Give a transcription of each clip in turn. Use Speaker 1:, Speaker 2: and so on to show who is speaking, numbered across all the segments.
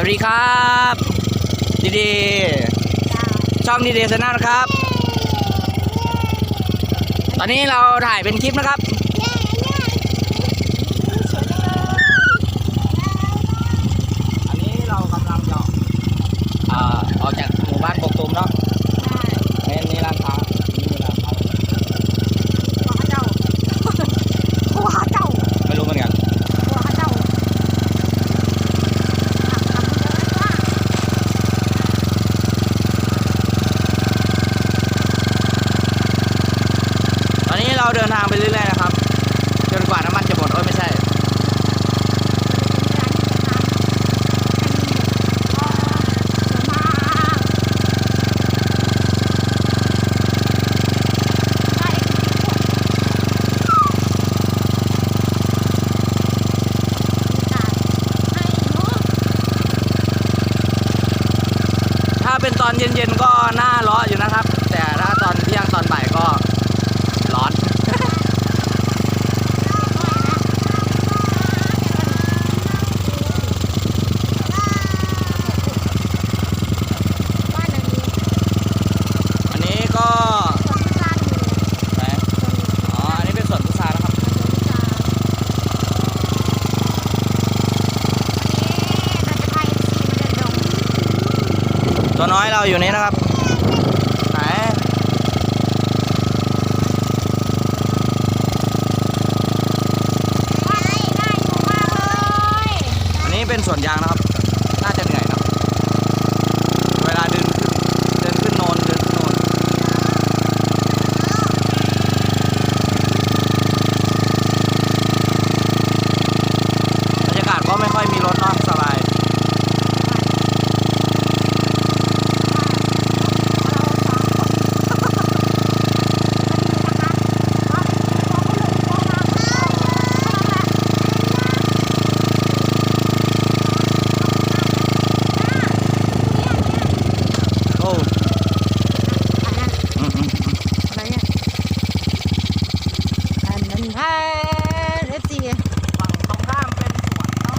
Speaker 1: วัสดีครับดีดีช่องดีดีชาแนลนะครับ ตอนนี้เราถ่ายเป็นคลิปนะครับ อันนี้เรากำลังจะเอ่อออกจากหมู่บ้านกกตูมเนาะนี่นี่ร้านค้านี่ร้านค้าไม่รู้เหมือนกัน ตอนนี้เราเดินทางไปเรื่อยๆนะครับ จนกว่าน้ำมันจะหมดโอ้ยไม่ใช่ ถ้าเป็นตอนเย็นๆก็น่าร้อนอยู่นะครับ แต่ถ้าตอนเที่ยงตอนบ่ายก็ร้อน อันนี้ก็ไหนอ๋อ อันนี้เป็นสวนพุทรานะครับ ตัวน้อยเราอยู่นี่นะครับ ไหน อันนี้เป็นสวนยางนะครับ น่าจะเหนื่อยเนอะเวลาเดินขึ้นเดินขึ้นโนนเดินขึ้นโนนบรรยากาศก็ไม่ค่อยมีรถเนาะสบาย โอ้อืมอืมอืม
Speaker 2: อะไรเนี่ยอันนั้นแพ้เอฟซี
Speaker 1: ฝั่งตรงข้ามเป็นสวนเนาะ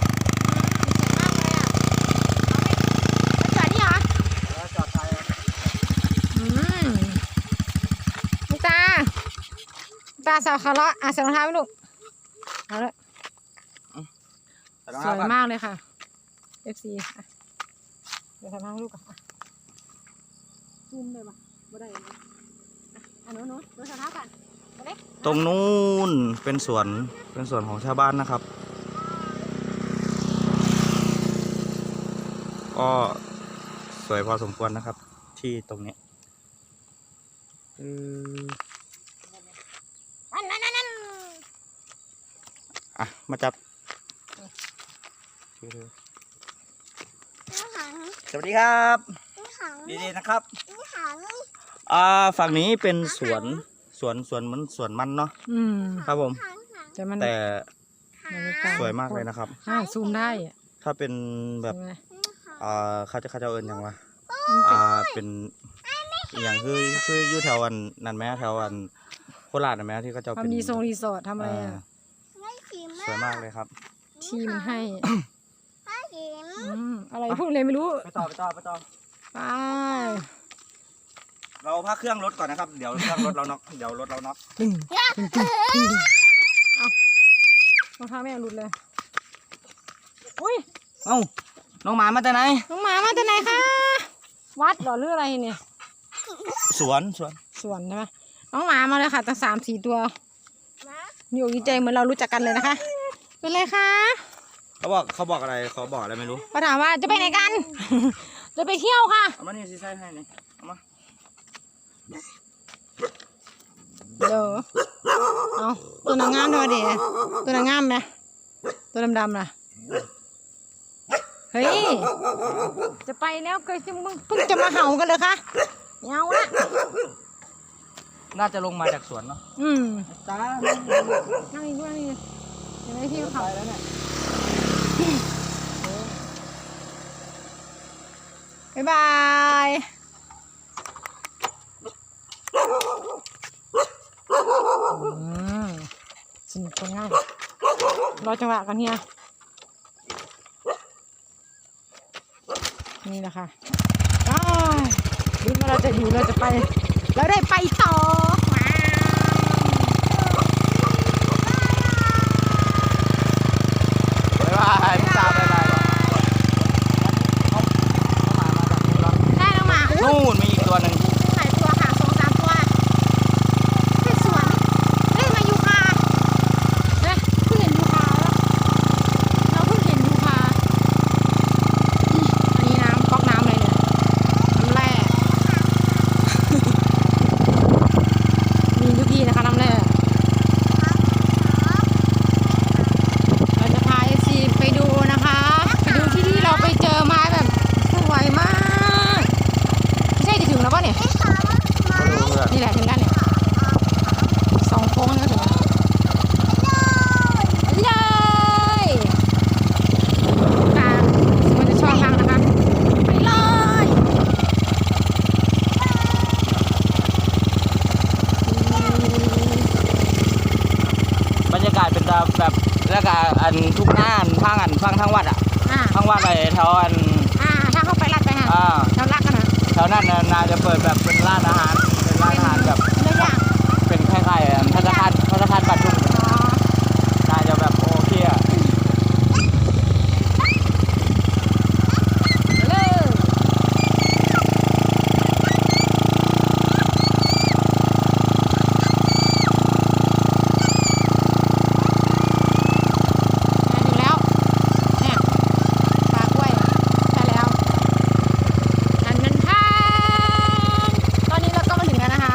Speaker 2: จอดนี่เหรอ
Speaker 1: แล้วจอดไกล
Speaker 2: อืมลูกตาลูกตา สาวคาร์ลอะใส่รองเท้าไหมลูกเอาละสวยมากเลยค่ะ FC อะเดี๋ยวทำให้ลูกก่อนอะซูมเลยป่ะบ่ได้เลยอะอันนู้นนู้นดูสภาพกันมาเล็ก
Speaker 1: ตรงนู้นเป็นสวนเป็นสวนของชาวบ้านนะครับ ก็สวยพอสมควรนะครับ ที่ตรงนี้อือ
Speaker 2: อันนั้นนั่นนั่น
Speaker 1: อะ มาจับสวัสดีครับดีๆนะครับอ่าฝั่งนี้เป็นสวนสวนสวนเหมันสวนมันเนาะ
Speaker 2: อืม
Speaker 1: ครับผม
Speaker 2: แต่มัน
Speaker 1: แต่
Speaker 2: บรรยากาศ
Speaker 1: สวยมากเลยนะครับ
Speaker 2: ใช่ซูมได้อะ
Speaker 1: ถ้าเป็นแบบ
Speaker 2: ใช่ไหม
Speaker 1: อ่าเขาจะเขาจะเอินหยังวะอ่าเป็นอหย่างคือคืออยู่แถวอันนั่นไหมแถวอันโคราชนั่นไหมที่เขาจะ
Speaker 2: ความ
Speaker 1: เป็น
Speaker 2: ดีทรงรีสอร์ททำอะไร
Speaker 1: อ่า
Speaker 2: อะ
Speaker 1: สวยมากเลยครับ
Speaker 2: ที่มันให้อืมอะไรพูดเลยไม่รู้
Speaker 1: ไปต่อไปต่อไปต่อ
Speaker 2: ไป
Speaker 1: เราพักเครื่องรถก่อนนะครับ เดี๋ยวเครื่องรถเราน็อกเดี๋ยวรถเราน็อก
Speaker 2: ตึงตึงตึงตึงเอารองเท้าแม่หลุดเลย อุ้ย
Speaker 1: เอ้าน้องหมามาแต่ไหน
Speaker 2: น้องหมามาจากไหนคะ วัดเหรอหรืออะไรเนี่ย
Speaker 1: สวนสวน
Speaker 2: สวนใช่ไหมน้องหมามาเลยค่ะตั้งสามสี่ตัว นี่อกดีใจเหมือนเรารู้จักกันเลยนะคะเป็นไรคะ
Speaker 1: เขาบอกเขาบอกอะไรเขาบอกอะไรไม่รู้
Speaker 2: เขาถามว่าจะไปไหนกัน จะไปเที่ยวค่ะ
Speaker 1: เอามานี่ซีไส้ให้นี่เอามา
Speaker 2: เดี๋ยวเอาตัวนางงามด้วยดิตัวนางงามไหมตัวดำๆน่ะเฮ้ย จะไปแล้วเกิดจะมึงเพิ่งจะมาเห่ากันเลยคะไม่เอาละ
Speaker 1: น่าจะลงมาจากสวนเนาะ
Speaker 2: อืม
Speaker 1: จ้า
Speaker 2: นั่งอีกด้วยนี่เห็นไหมที่เขา
Speaker 1: แล้วเนี่ย
Speaker 2: บ๊ายบายสนุกคนง่ายรอจังหวะกันเฮียนี่แหละค่ะอ้าวลุ้นว่าเราจะอยู่เราจะไป เราได้ไปต่อว้าว
Speaker 1: บ๊ายบายพี่ตามบ๊ายบายเอาเอาหมามาจากนู่นเหรอ
Speaker 2: ได้น้องหมาอุ๊ย
Speaker 1: นู่นมีอีกตัวหนึ่ง
Speaker 2: หลายตัวค่ะสองสามตัวเป็นสวนเฮ้ยมายูคาเฮ้ยเพิ่งเห็นยูคาแล้วเราเพิ่งเห็นยูคาอืมอันนี้น้ำก๊อกน้ำอะไรเนี่ยน้ำแร่ มีทุกที่นะคะน้ำแร่เราจะพาเอซีไปดูนะคะ ไปดูที่ที่เราไปเจอไม้แบบสวยมากไม่ใช่จะถึงแล้วป่ะเนี่ย
Speaker 1: ไม่รู้เพื่อน
Speaker 2: นี่แหละถึงกันเนี่ยสองโค้งนี่ก็ถึงแล้วไปเลยค่ะมันจะชอบทางนะคะ ไปเลย
Speaker 1: บรรยากาศเป็นแบบแบบแล้วก็อันทุกหน้าอั นพังอันพังทั้งวัดอะ
Speaker 2: อ่า
Speaker 1: ทั้งวัดเลยแถวอัน
Speaker 2: อ่าถ้าเข้าไปลัดไปฮะ
Speaker 1: อ่า
Speaker 2: เราลักกันนะ
Speaker 1: แถวนั้นน่ะนาจะเปิดแบบเป็นร้านอาหาร เป็นร้านอาหารแบบ
Speaker 2: เนื้อย่าง
Speaker 1: เป็นคล้ายๆอันพัตตาคารพัตตาคารบัตรทุก
Speaker 2: อ๋อ
Speaker 1: น่าจะแบบโอเคอะ
Speaker 2: ไปเลยมาถึงแล้ว เนี่ยปลากล้วยใช่แล้ว อันนั้นทางตอนนี้เราก็มาถึงแล้วนะคะ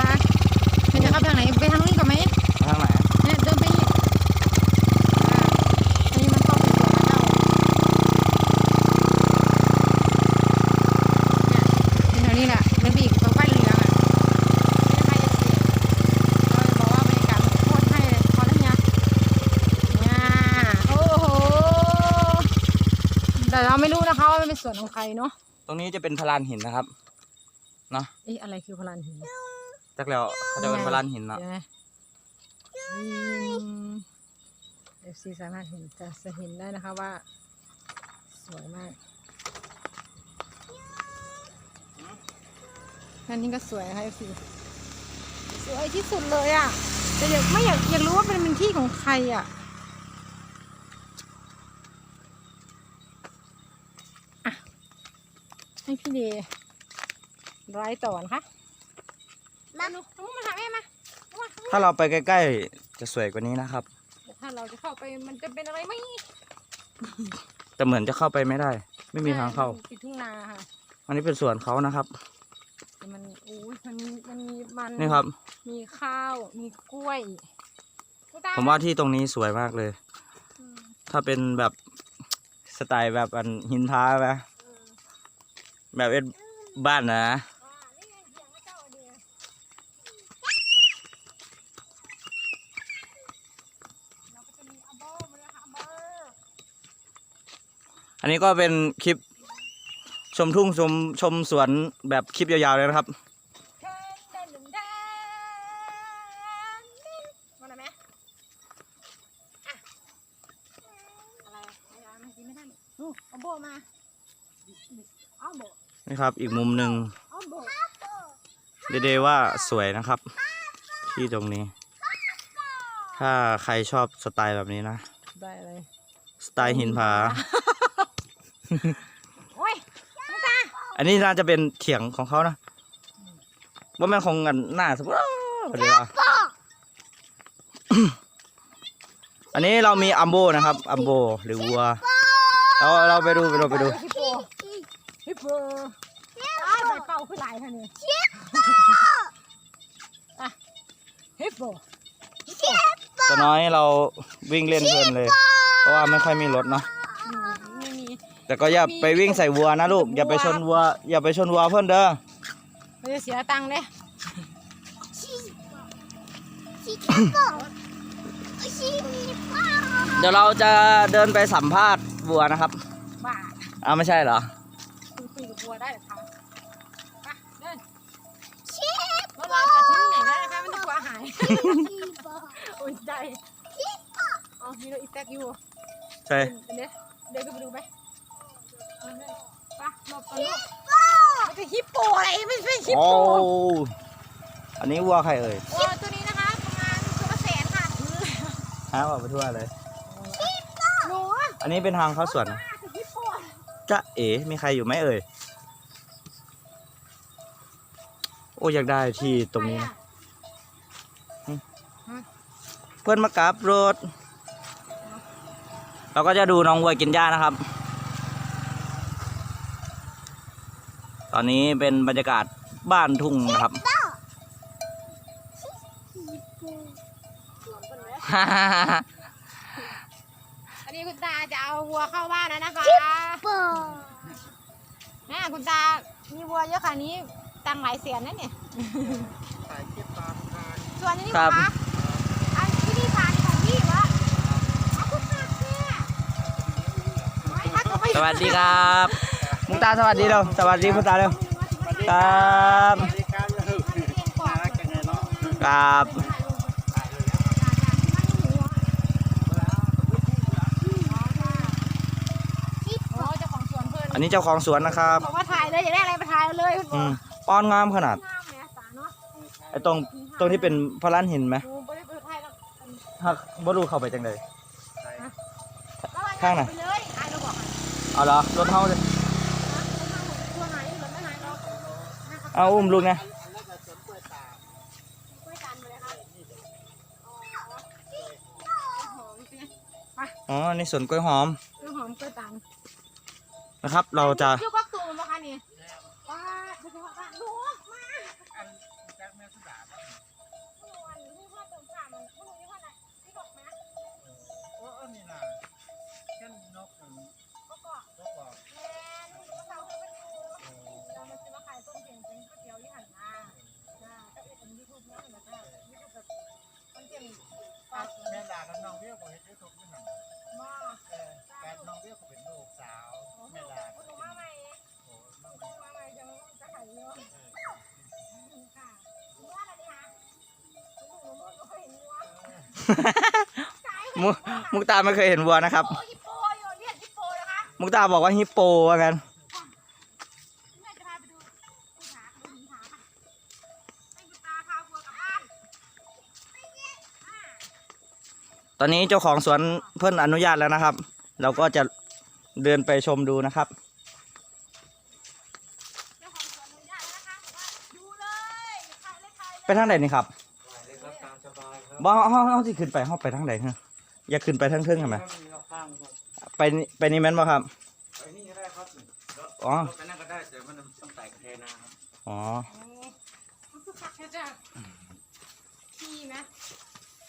Speaker 2: เราจะเข้าไปทางไหน ไปทางนู้นก่อนไหม
Speaker 1: ทางไหน
Speaker 2: เนี่ยเดินไปอีกอ่าอันนี้มันเข้าไปสวนแล้วเนี่ยแถวนี้แหละเดินไปอีกตรงป้ายเหลืองๆอะไม่ได้ไปเราจะบอกว่าบรรยากาศมันโคตรให้เลยพอแล้วเนี่ยเนี่ยโอ้โห แต่เราไม่รู้นะคะว่ามัน เป็นสวนของใครเนาะ
Speaker 1: ตรงนี้จะเป็นพลานหินนะครับ
Speaker 2: เอ๊ะอะไรคือพลานหิน
Speaker 1: จักแล้วเขาจะเป็นพลานหินเนาะ
Speaker 2: เดี๋ยวนะเอฟซีสามารถเห็นจะจะเห็นได้นะคะว่า สวยมากอันนี้ก็สวยนะคะเอฟซีสวยที่สุดเลยอะแต่อยากไม่อยากอยากรู้ว่าเป็นเป็นที่ของใครอะอะ ให้พี่เดย์ไลฟ์ต่อนะคะมาหนูน้องมาหาแม่มาน้องมาน้องมา
Speaker 1: ถ้าเราไปใกล้ๆ จะสวยกว่านี้นะครับ
Speaker 2: แต่ถ้าเราจะเข้าไปมันจะเป็นอะไรไหม
Speaker 1: แต่เหมือนจะเข้าไปไม่ได้ ไม่มีทางเข้า
Speaker 2: ปิดทุ่งนาค่ะ
Speaker 1: อันนี้เป็นสวนเขานะครับ
Speaker 2: แต่มันอู้ยมันมีมันมีมัน
Speaker 1: นี่ครับ
Speaker 2: มีข้าวมีกล้วยตุ๊กต
Speaker 1: ผมว่าที่ตรงนี้สวยมากเลย
Speaker 2: อืม
Speaker 1: ถ้าเป็นแบบสไตล์แบบอันหินท้าไหม แบบเอ็ดบ้านนะ
Speaker 2: อัน
Speaker 1: นี้ก็เป็นคลิปชมทุ่งชมชมสวนแบบคลิปยาวๆเลยนะครับ
Speaker 2: เทนเดนเดนเดนมาหน่อยไหมอะอะไรอะไรอะมันกินไม่ได้นู่นเอาโบมาเอาโบ
Speaker 1: นี่ครับ อีกมุมหนึ่ง
Speaker 2: เอาโบ
Speaker 1: เดๆว่าสวยนะครับ ที่ตรงนี้ ถ้าใครชอบสไตล์แบบนี้นะ
Speaker 2: ได้อะไร
Speaker 1: สไตล์หินผา
Speaker 2: โอ้ยน้องตา
Speaker 1: อันนี้น่าจะเป็นเถียงของเขานะว่าแม่นคงกันหน้าสมมติเดี๋ยวนะอันนี้เรามีอัมโบนะครับ อัมโบหรือวัวเราเราไปดูไปดูไปดู
Speaker 2: ฮิปโปฮิปโปอ้าวใส่เป่าขึ้นหลายค่ะเนี่ยอะฮิปโป
Speaker 1: ตัวน้อยเราวิ่งเล่นเพลินเลย เพราะว่าไม่ค่อยมีรถเนาะ
Speaker 2: อืมไม่มี
Speaker 1: แต่ก็อย่าไปวิ่งใส่วัวนะลูกอย่าไปชนวัวอย่าไปชนวัวเพื่อนเด้อ
Speaker 2: เราจะเสียตังค์เลย
Speaker 1: เดี๋ยวเราจะเดินไปสัมภาษณ์วัวนะครับ
Speaker 2: บ้า
Speaker 1: อ้าวไม่ใช่เหรอ
Speaker 2: คุยคุยกับบัวได้ อ้ยใจอ๋อมีรถอีแท็กอยู่
Speaker 1: ใช่
Speaker 2: เดี๋ยวเดี๋ยวก็ไปดูไหมเอาเลยไปหลบก่อนลูกไม่ใช่ฮิปโปอะไรไม่ใช่ฮิป
Speaker 1: โอ้
Speaker 2: โป
Speaker 1: อันนี้วัวใครเอ่ย
Speaker 2: วัวตัวนี้นะคะประมาณตัวละแสนค่ะ
Speaker 1: ฮะออกไปทั่วเลย
Speaker 2: หนู
Speaker 1: อันนี้เป็นทางเข้าสวนนะ
Speaker 2: คือฮิปโป
Speaker 1: จะเอ๋มีใครอยู่ไหมเอ่ย โอ้อยากได้ที่ตรงนี้นะ เพื่อนมากราบรถ เราก็จะดูน้องวัวกินหญ้านะครับ ตอนนี้เป็นบรรยากาศบ้านทุ่งนะครับ
Speaker 2: อันนี้คุณตาจะเอาวัวเข้าบ้านแล้วนะคะแม่คุณตา มีวัวเยอะขนาดนี้ตังค์หลายแสนนะเนี่ย ส่วนอันนี้
Speaker 1: ครับ
Speaker 2: คะอันที่นี่ฟาร์มของพี่วะเอาคุณตาเนี่ยไม่ถ้าเกิดไม่
Speaker 1: สวัสดีครับมุกตาสวัสดีเร็วสวัสดีพุตาเร็วครับครับ
Speaker 2: โอ้เจ้าของสวนเพื่อน
Speaker 1: อันนี้เจ้าของสวนนะครับ
Speaker 2: บอกว่าถ่ายเลยอยากได้อะไรไปถ่ายเอาเลยคุณบ
Speaker 1: อื
Speaker 2: อก
Speaker 1: มป้อนงามขนาด
Speaker 2: งามไหมสาเนาะ
Speaker 1: ไอ้ตรงตรงที่เป็นพระล้านหินไหม
Speaker 2: หนูไม่ได้ไปถ่ายแล้ว
Speaker 1: ถ้าบ่รู้เข้าไปจังเลย
Speaker 2: แล้ว
Speaker 1: ข้างไหน
Speaker 2: เอา
Speaker 1: เหรอรถเท่าเลย
Speaker 2: ตัวไหนรถไม่ไหนเรา
Speaker 1: เอาอุ้มลูกไง
Speaker 2: กล้วยจันทร์เลยค่ะหอมใช่ไหม
Speaker 1: อ๋อในสวนกล้วยหอม
Speaker 2: กล้วยหอมกล้วยจันทร์
Speaker 1: นะครับ เราจะ
Speaker 2: ชื่อก็ มุมุกตาไม่เคยเห็นวัว
Speaker 1: นะครับ
Speaker 2: โอ้ฮิปโปอยู่เรียกฮิปโปนะคะ
Speaker 1: มุกตาบอกว่าฮิปโปว่ากัน
Speaker 2: แม่จะพาไปดูผู้ขาดูหินขาค่ะให้คุณตาพาวัวกลับบ้าน
Speaker 1: ตอนนี้เจ้าของสวนเพื่อนอนุญาตแล้วนะครับ เราก็จะเดินไปชมดูนะครับ
Speaker 2: เจ้าของสวนอนุญาตแล้วนะคะบอกว่าดูเลยขายเลยขายเลย
Speaker 1: ไปทางไหนนี่ครับ
Speaker 3: สบายครับ
Speaker 1: บ่เฮาเฮาสิขึ้นไปเฮาไปทางไหนฮะอยากขึ้นไปทางเทิงใช่ไหม
Speaker 3: ถ้ามีข้างครับ
Speaker 1: ไปนี่ไปนี่แม่นบ่ครับ
Speaker 3: ไปนี่ก็ได้ครับรถ
Speaker 1: อ๋อ
Speaker 3: รถไปนั่นก็ได้แต่มันต้องไต่กระเทนะครับ
Speaker 1: อ๋อ
Speaker 2: โอ้มันคือขับแค่จะพี่ไหม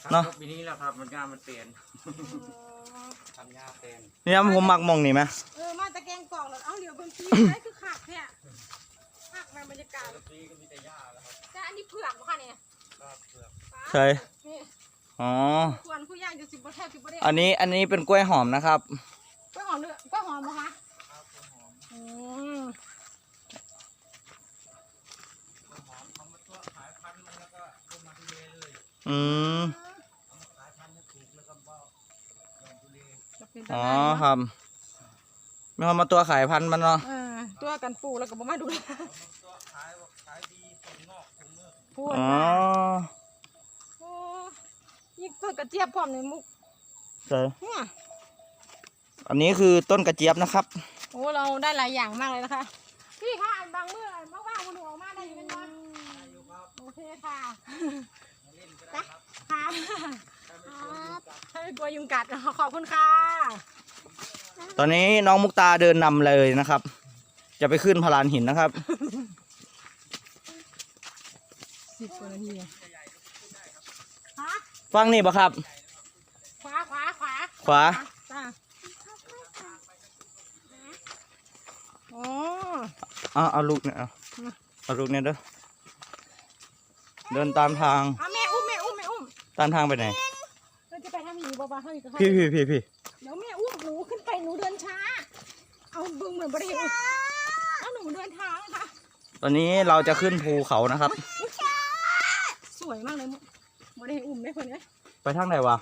Speaker 3: ครับ
Speaker 1: เนอะ
Speaker 3: รถปีนี้แหละครับมันงานมันเปลี่ยน
Speaker 2: เออ
Speaker 3: ทำยาเป็น
Speaker 1: เนี่ยผมมักมองนี่ไหม
Speaker 2: เออมาตะแกรงกล่องแล้วเอาเหลียวเบิ่งพี่ไอ้คือขับเนี่ยขับมาบรรยากาศ
Speaker 3: รถปีก็มีแต่หญ้าแล้วครับ
Speaker 2: แต่อันนี้เผือกบ่ค่ะเนี่ย
Speaker 3: ครับเปลือก
Speaker 1: ใช่
Speaker 2: นี่
Speaker 1: อ๋อ
Speaker 2: ควรผู้ย่างจะสิบบ่แทบสิบบ่ได้
Speaker 1: อันนี้อันนี้เป็นกล้วยหอมนะครับ
Speaker 2: กล้วยหอมด้วยกล้วยหอมบ่คะ
Speaker 3: ครับต้นหอม
Speaker 2: อืม
Speaker 3: ต้นหอมเอามาตัวขายพันธุ์มันแล้วก็ลงมาทุเรเลย
Speaker 1: อืม
Speaker 3: เอามาขายพันธุ์ให้ปลูกแล้วก็บ่ลงทุเร
Speaker 2: จะเป็น
Speaker 1: อ๋อ
Speaker 2: ตาได้
Speaker 1: ค
Speaker 2: เนาะ
Speaker 1: รับมีคนมาตัวขายพันธุ์มันเนาะ
Speaker 2: เออตัวกันปลูกแล้วก็บ่มาดูแล พูด
Speaker 1: อ๋อ
Speaker 2: มาโอ้ยิ่งต้นกระเจี๊ยบพร้อมในมุก
Speaker 1: ใช่
Speaker 2: เนี่ย
Speaker 1: อันนี้คือต้นกระเจี๊ยบนะครับ
Speaker 2: โอ้เราได้หลายอย่างมากเลยนะคะ พี่คะอันบางเมื่อมากว่างๆมันหนูออกมาได้อยู่เป็นวันโอเคค่ะจ้ะค่ะให้กลัวยุงกัดขอบคุณค่ะ
Speaker 1: ตอนนี้น้องมุกตาเดินนำเลยนะครับ จะไปขึ้นพลานหินนะครับ
Speaker 2: สิบกว่านาทีฮะ
Speaker 1: ฟังนี่ปะครับ
Speaker 2: ขวาขวาขวา
Speaker 1: ขวา
Speaker 2: จ้าโอ้
Speaker 1: เอาเอาลูกเนี่ยเอาเอาลูกเนี่ยเด้อเดินตามทาง
Speaker 2: เอาแม่อุ้มแม่อุ้มแม่อุ้ม
Speaker 1: ตามทางไปไหน
Speaker 2: เราจะไปทำหิวบ้าๆเท่านี้ก็
Speaker 1: พี่พี่พี่พี่
Speaker 2: เดี๋ยวแม่อุ้มหนูขึ้นไปหนูเดินช้า เอาบึงเหมือนบริเวณเอาหนูเดินทางค่ะ
Speaker 1: ตอนนี้เราจะขึ้นภูเขานะครับ
Speaker 2: ส วยมากเลยบริเวณอุ้มได้คนเนี้ย
Speaker 1: ไปทางไหนวะ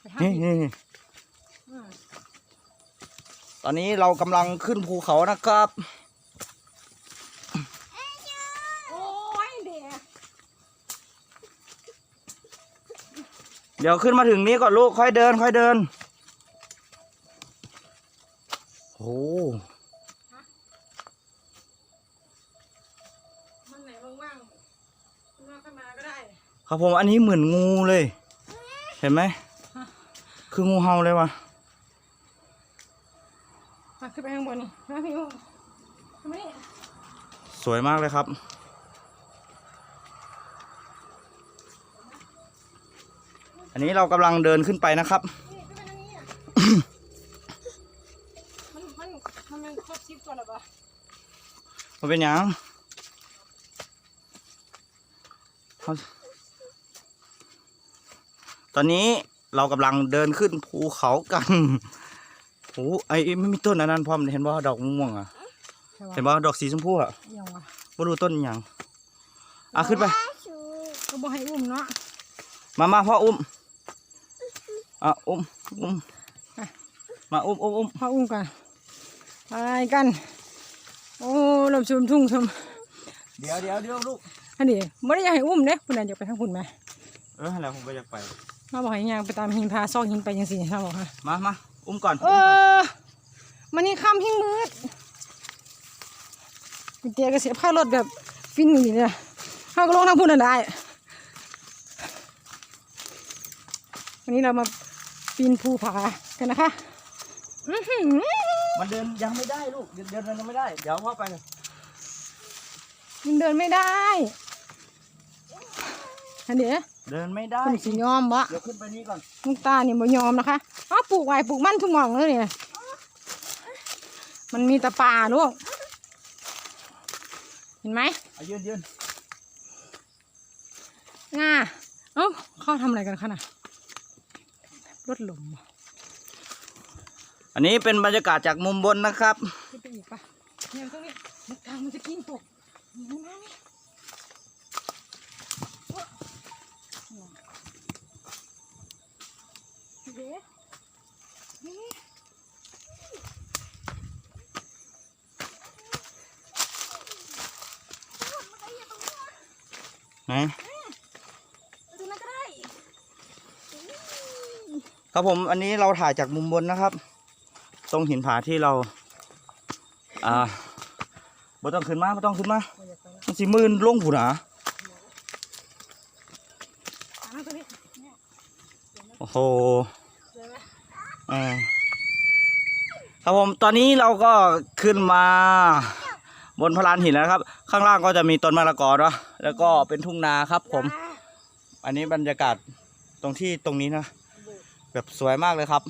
Speaker 2: ไปทาง
Speaker 1: นี่
Speaker 2: นี้
Speaker 1: นี่นี่
Speaker 2: อ่า
Speaker 1: ตอนนี้เรากำลังขึ้นภูเขานะครับ
Speaker 2: โอ้ยเด็ก
Speaker 1: เดี๋ยวขึ้นมาถึงนี้ก่อนลูกค่อยเดิน ค่อยเดิน ครับผมอันนี้เหมือนงูเลย เห็นไหม คืองูเห่าเลยวะ
Speaker 2: มาขึ้นไปข้างบนนี่มาพี่อุ้มทำไมนี่
Speaker 1: สวยมากเลยครับ อันนี้เรากำลังเดินขึ้นไปนะครับ
Speaker 2: นี่ขึ้นไปทางนี้อะ มันมันมันเป็นครบชิปก่อนหรอปะ
Speaker 1: มันเป็นหยังเขา ตอนนี้เรากำลังเดินขึ้นภูเขากันโอ้ไอ้ไม่มีต้นอันนั้นพร้อมเห็นว่าดอกม่วงๆอะ เห็นว่าดอกสีชมพูอะ
Speaker 2: ยังวะ
Speaker 1: มาดูต้นอหย่างอะขึ้นไป
Speaker 2: ก็บอกให้อุ้มเนาะ
Speaker 1: มามาพ่ออุ้มอะอุ้มอุ้มมาอุ้มอุ้มอุ้ม
Speaker 2: พาอุ้มกันไปกัน โอ้ลมชุมทุ่งชม
Speaker 1: เดี๋ยวเดี๋ยวเดี๋ยวลูก
Speaker 2: อันนี้ไม่ได้อยากให้อุ้มเด้คุณนันอยากไปทางคุณไหม
Speaker 1: เออแล้วผมก็อยากไป
Speaker 2: มาบอกให้ยางไปตามหินพาซอกหินไปยังสิเราบอกค่ะ
Speaker 1: มามาอุ้มก่อน
Speaker 2: เออมันนี่ค่ำหิ้งมืดเจ๊ก็เสียค่ารถแบบฟินอย่างนี้เลยเขาก็ลงทางพุ่นนั่นได้วันนี้เรามาปีนภูผากันนะคะอื้อหือ
Speaker 1: มันเดินยังไม่ได้ลูกเดินเดินยังไม่ได้ เดี๋ยวพ่อไป
Speaker 2: มันเดินไม่ได้อันนี้
Speaker 1: เดินไม่ได้
Speaker 2: คุณสิยอมวะ
Speaker 1: เดี๋ยวขึ้นไปนี้ก่อน
Speaker 2: มุกตาเนี่ยบ่ยอมนะคะอ้าวปลูกไว้ปลูกมันทุกหม่องเลยเนี่ยมันมีแต่ป่าลูกเห็นไหม
Speaker 1: เอายืนยืน
Speaker 2: ง่าเอ้าเขาทำอะไรกันคะน่ะรถหลม
Speaker 1: อันนี้เป็นบรรยากาศจากมุมบนนะครับ
Speaker 2: ขึ้นไปอีกปะเนี่ยตรงนี้มุกตามันจะกินตกนี่มานี่
Speaker 1: ไหน
Speaker 2: ดูนั่
Speaker 1: ครับผมอันนี้เราถ่ายจากมุมบนนะครับ ตรงหินผาที่เรา อ่าบ่ต้องขึ้นมาบ่ต้องขึ้นมามันสิมื่นลงผูนะ
Speaker 2: อ่าตัวนี้เนี่ย
Speaker 1: โอ้โห
Speaker 2: อ
Speaker 1: อครับผมตอนนี้เราก็ขึ้นมาบนพลานหินแล้วครับ ข้างล่างก็จะมีต้นมะละกอเนาะแล้วก็เป็นทุ่งนาครับ ผม อันนี้บรรยากาศตรงที่ตรงนี้นะแบบสวยมากเลยครับ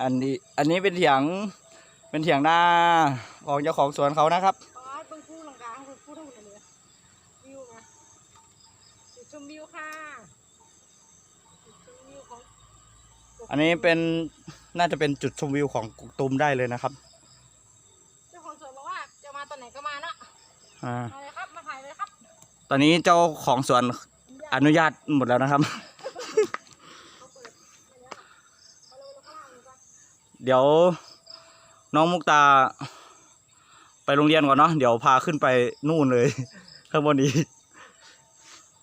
Speaker 2: อัน
Speaker 1: นี้อันนี้เป็นเถียงเป็นเถียงนาของเจ้าของสวนเขานะครับ
Speaker 2: อ๋อตรงคู่หลังกลางคือคู่ทั้งหมดเลยวิวไงจุดชมวิวค่ะจุดชมวิวของ
Speaker 1: อั นนี้เป็นน่าจะเป็นจุดชมวิวของกุกตุมได้เลยนะครับ
Speaker 2: เจ้าของสวนบอกว่าจะมาตอนไหนก็มาเนาะ
Speaker 1: อ่า
Speaker 2: มาเลยครับ มาถ่ายเลยครับ
Speaker 1: ตอนนี้เจ้าของสวนอนุญาตหมดแล้วนะครับ เดี๋ยวน้องมุกตา ไปโรงเรียนก่อนเนาะเดี๋ยวพาขึ้นไปนู่นเลย ข้างบนนี้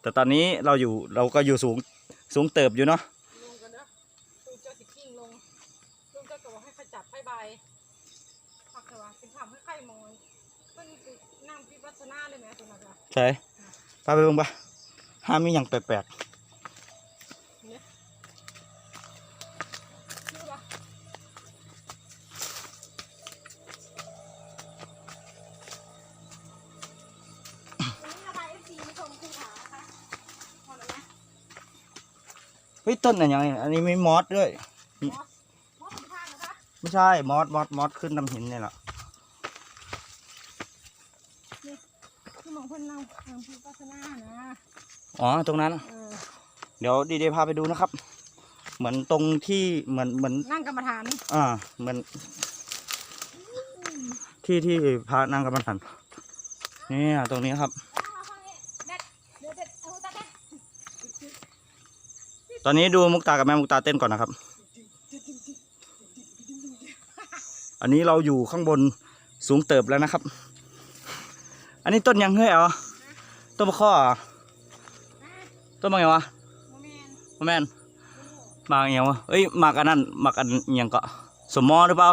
Speaker 1: แต่ตอนนี้เราอยู่เราก็อยู่สูงสูงเติบอยู่เนาะ
Speaker 2: ลงกันเนอะลุงเจ้าสิกิ้งลงลุงเจ้าก็บอก ให้ขจับให้ใบผักแต่ว่าเป็นถามให้ไข่มอนมันคือนั่งพิปัสนาเลยไหมตัวนั้นอะ
Speaker 1: ใช่พาไปเบิ่งปะห้ามมีอย่างแปลก
Speaker 2: ชื่อว่าวันนี้นะคะ FC มาชมภูผานะคะพอแล้วนะ
Speaker 1: ๆเฮ้ยต้นอะไรอย่างเงี้ยอันนี้มีมอสด้วย
Speaker 2: มอสมอสภูผานะคะ
Speaker 1: ไม่ใช่ มอสมอสมอสขึ้นน้ำหินเนี่ยแหละ
Speaker 2: คือหมองคนนั่งนั่งพิปัสนานะ
Speaker 1: อ๋อตรงนั้น
Speaker 2: เออ
Speaker 1: เดี๋ยวดีเดพาไปดูนะครับ เหมือนตรงที่เหมือนเหมือน
Speaker 2: นั่งกรรมฐาน
Speaker 1: อ่าเหมือนที่ที่พระนั่งกรรมฐานเนี่ยตรงนี้ครับ
Speaker 2: เอามาฟังนี่เด็ดเด็ดเด็ดเอาตาเด็ด
Speaker 1: ตอนนี้ดูมุกตากับแม่มุกตาเต้นก่อนนะครับ
Speaker 2: จุดจุดจุด
Speaker 1: อันนี้เราอยู่ข้างบนสูงเติบแล้วนะครับ อันนี้ต้นยังเฮ้ยเหรอต้นมะข้อต้นมะไงวะ
Speaker 2: โมเมน
Speaker 1: มะแมนหมากอหย่างวะเอ้ยหมากอันนั้นหมากอันอย่างก็สมมอหรือเปล่า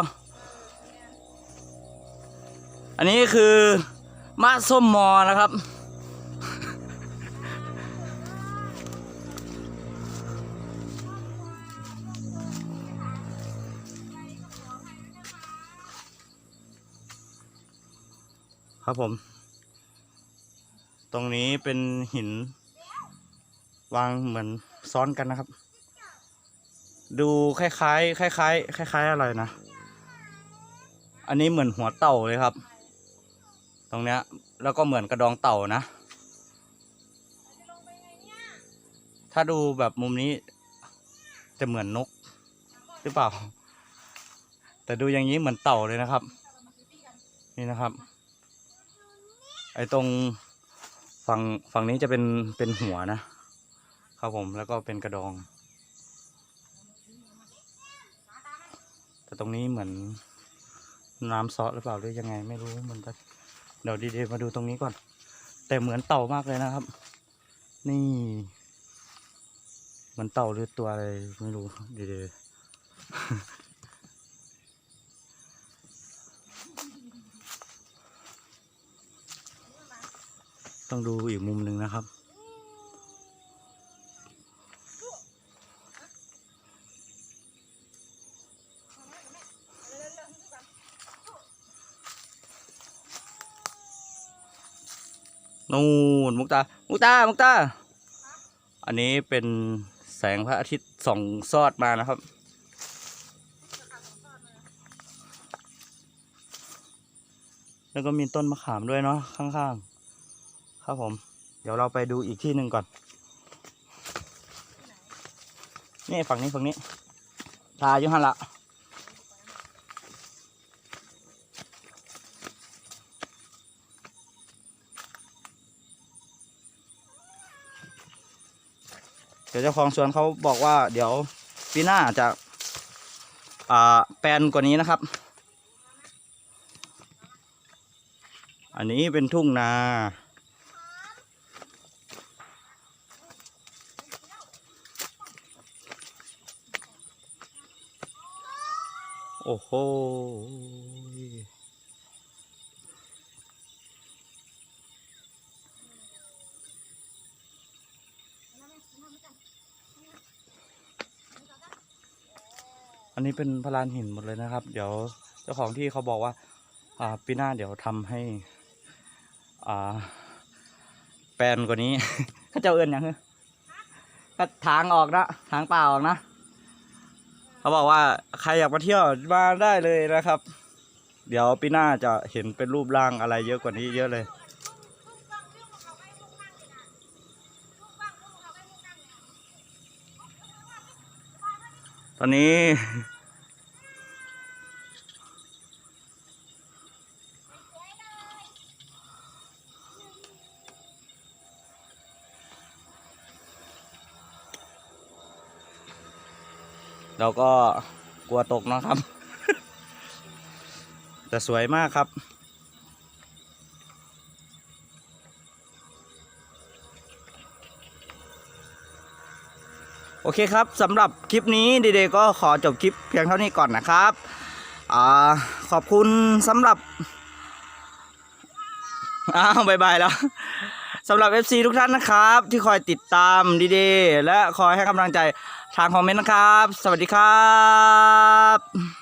Speaker 1: อันนี้คือมะส้มมอนะครับ ครับผม ตรงนี้เป็นหิน วางเหมือนซ้อนกันนะครับ ดูคล้ายๆคล้ายๆคล้าย ๆ อะไรนะ อันนี้เหมือนหัวเต่าเลยครับ ตรงเนี้ย แล้วก็เหมือนกระดองเต่านะ ถ้าดูแบบมุมนี้ จะเหมือนนก หรือเปล่า แต่ดูอย่างนี้เหมือนเต่าเลยนะครับ นี่นะครับ ไอ้ตรงฝั่งฝั่งนี้จะเป็นเป็นหัวนะครับผมแล้วก็เป็นกระดอง แต่ตรงนี้เหมือนน้ำซอสหรือเปล่าหรือยังไงไม่รู้มันจะเดี๋ยวดีๆมาดูตรงนี้ก่อน แต่เหมือนเต่ามากเลยนะครับ นี่เหมือนเต่าหรือตัวอะไรไม่รู้ดีๆ ต้องดูอีกมุมหนึ่งนะครับ นู่นมุกตา มุกตา มุกตา อันนี้เป็นแสงพระอาทิตย์ส่องซอดมานะครับแล้วก็มีต้นมะขามด้วยเนาะข้างๆ ครับผม เดี๋ยวเราไปดูอีกที่หนึ่งก่อน นี่ฝั่งนี้ฝั่งนี้ทาอยู่หันละเดี๋ยวเจ้าของสวนเขาบอกว่า เดี๋ยวปีหน้าจะอ่าแปลนกว่านี้นะครับ อันนี้เป็นทุ่งนา โอ้โหอันนี้เป็นพลานหินหมดเลยนะครับ เดี๋ยวเจ้าของที่เขาบอกว่า อ่าปีหน้าเดี๋ยวทำให้ อ่า แปลนกว่านี้ เขาเจ้าเอื้อนอย่างเฮ้ยก็ทางออกนะทางเปล่าออกนะ เขาบอกว่าใครอยากมาเที่ยวมาได้เลยนะครับ เดี๋ยวปีหน้าจะเห็นเป็นรูปร่างอะไรเยอะกว่านี้เยอะเลยตอนนี้ เราก็กลัวตกนะครับ แต่สวยมากครับ โอเคครับสำหรับคลิปนี้ดีเดย์ก็ขอจบคลิปเพียงเท่านี้ก่อนนะครับอขอบคุณสำหรับ อ้าวบายบายแล้ว สำหรับ FC ทุกท่านนะครับ ที่คอยติดตามดีๆและคอยให้กำลังใจทางคอมเมนต์นะครับ สวัสดีครับ